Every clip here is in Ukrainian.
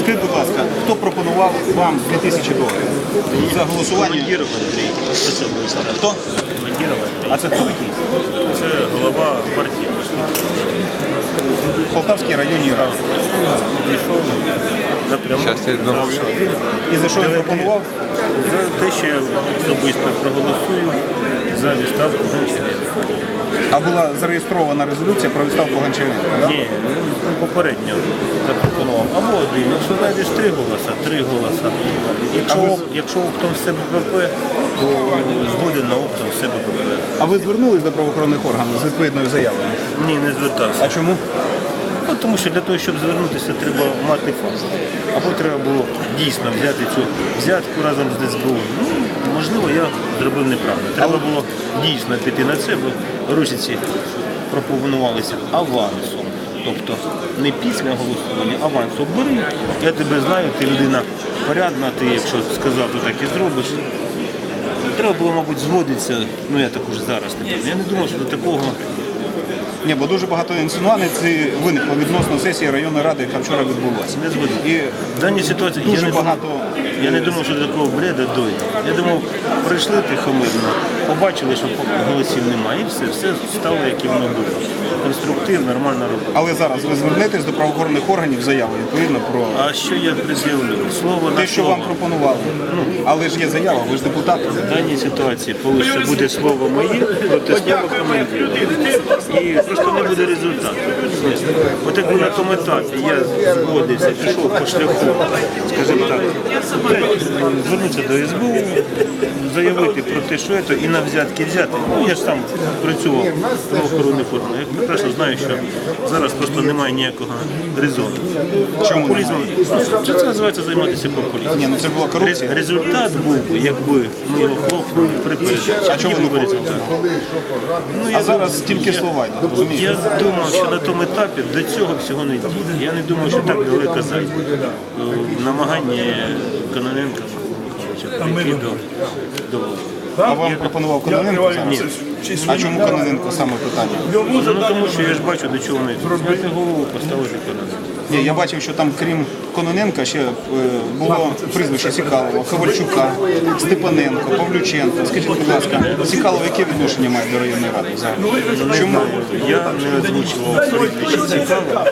Скажіть, будь ласка, хто пропонував вам 2000 доларів за голосування? Командиров Андрій. Що? Хто? Командиров Андрій. А це хто такий? Це голова партії. Полтавській районній раді. Пішов напряму. І за що він пропонував? За те, що я особисто проголосую за відставку Гончаренка. А була зареєстрована резолюція про відставку Гончаренка. да? Ні, ну, попередньо Або. Якщо знайдеш три голоса, три голоса. Якщо, ви- якщо оптом все БПП, то згоден на оптом все БПП. А ви звернулись до правоохоронних органів з відповідною заявою? Ні, не звертався. А чому? Ну, тому що для того, щоб звернутися, треба мати факт. Або треба було дійсно взяти цю взятку разом з СБУ. Ну, можливо, я зробив неправильно. Треба було дійсно піти на це, бо русиці пропонувалися авансом. Тобто не після голосування, аванс оббери. Я тебе знаю, ти людина порядна, ти якщо сказав, то так і зробиш. Треба було, мабуть, згодитися, ну я також зараз не пам'ятаю. Я не думав, що до такого Ні, бо дуже багато інсинуацій виникло відносно сесії районної ради, яка вчора відбулася. не згоден. І В даній ситуації Дуже я не багато- Думав, я не думав, що до такого бреда дойде. Я думав, прийшли тихомирно, побачили, що голосів немає, і все, все стало, як і воно було. Конструктив, нормальна робота. але зараз ви звернетесь до правоохоронних органів заявою відповідно про А що я пред'явлю? Слово на те, що слово. вам пропонували. Але ж є заява, ви ж депутат. В даній ситуації вийде буде слово моє проти слова командира. І просто не буде результату. Отак на тому етапі я згодився, пішов по шляху, скажімо так, звернутися до СБУ, заявити про те, що це, і на взятки взяти. Ну, я ж сам працював в правоохоронних органах. Я прекрасно знаю, що зараз просто немає ніякого резону. Чому Популізмом, це, це називається займатися популізмом. Ні, ну це була корупція. Результат був би, якби ми його хлопнули при передачі. А чому не. Ну, А зараз тільки слова йдуть? Я думав, що на тому етапі до цього всього не дійде. Я не думав, що так далеко зайде. Намагання Кононенка Михайловича прийти до, до А вам пропонував Кононенко зараз? А чому Кононенко саме питання? Ну тому що я ж бачу, до чого вони йдуть. Зняти голову, поставити Кононенка. Ні, я бачив, що там крім Кононенка ще е, було прізвище Сікалова, Ковальчука, Степаненко, Павлюченко. Скажіть, будь ласка, Сікалов яке відношення має до районної ради взагалі? Чому? Я не озвучував прізвище Цікава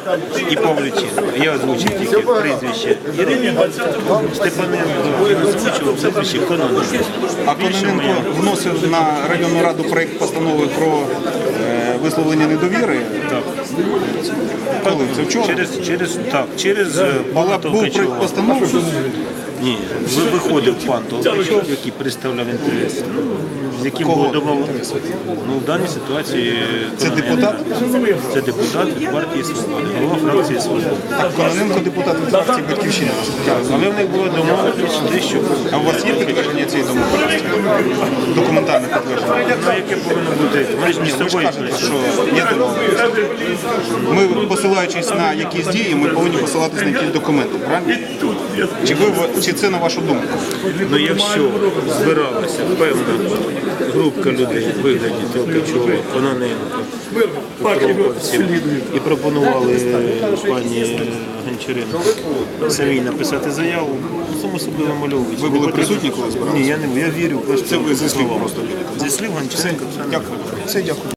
і Павлюченка. Я озвучив тільки прізвище Ірини Степаненко, я озвучував прізвище Кононенка. А Кононенко вносив на районну раду проєкт постанови про е, висловлення недовіри. Коли? Це вчора? Через, через, так, через е, Була, був проєкт постанови. Ні, ви- виходив пан Толкачов, який представляв інтереси. З яким Кого було домов... Ну, в даній ситуації Це Кононенко. депутат? Це депутат від партії Свободи, голова фракції Свободи. Так, Кононенко депутат від фракції Батьківщина. розумію. Але в них було домовленість, те, що А у вас є підтвердження цієї домовленості? Документальне підтвердження? ну, яке повинно бути. Ми ж між ви ж собою. кажете, що є домовленість. Ми, посилаючись на якісь дії, ми повинні посилатись на якісь документи, правильно? Чи, ви, чи це на вашу думку? Ну якщо збиралася певна групка людей в вигляді Толкачова, Кононенко, Петровців і пропонували пані Гончаренко самій написати заяву, само особливо вимальовується. Ви були присутні, коли збиралися? Ні, я не був. Я вірю просто Це ви зі слів просто? Зі слів Гончаренко. Дякую. Все, дякую.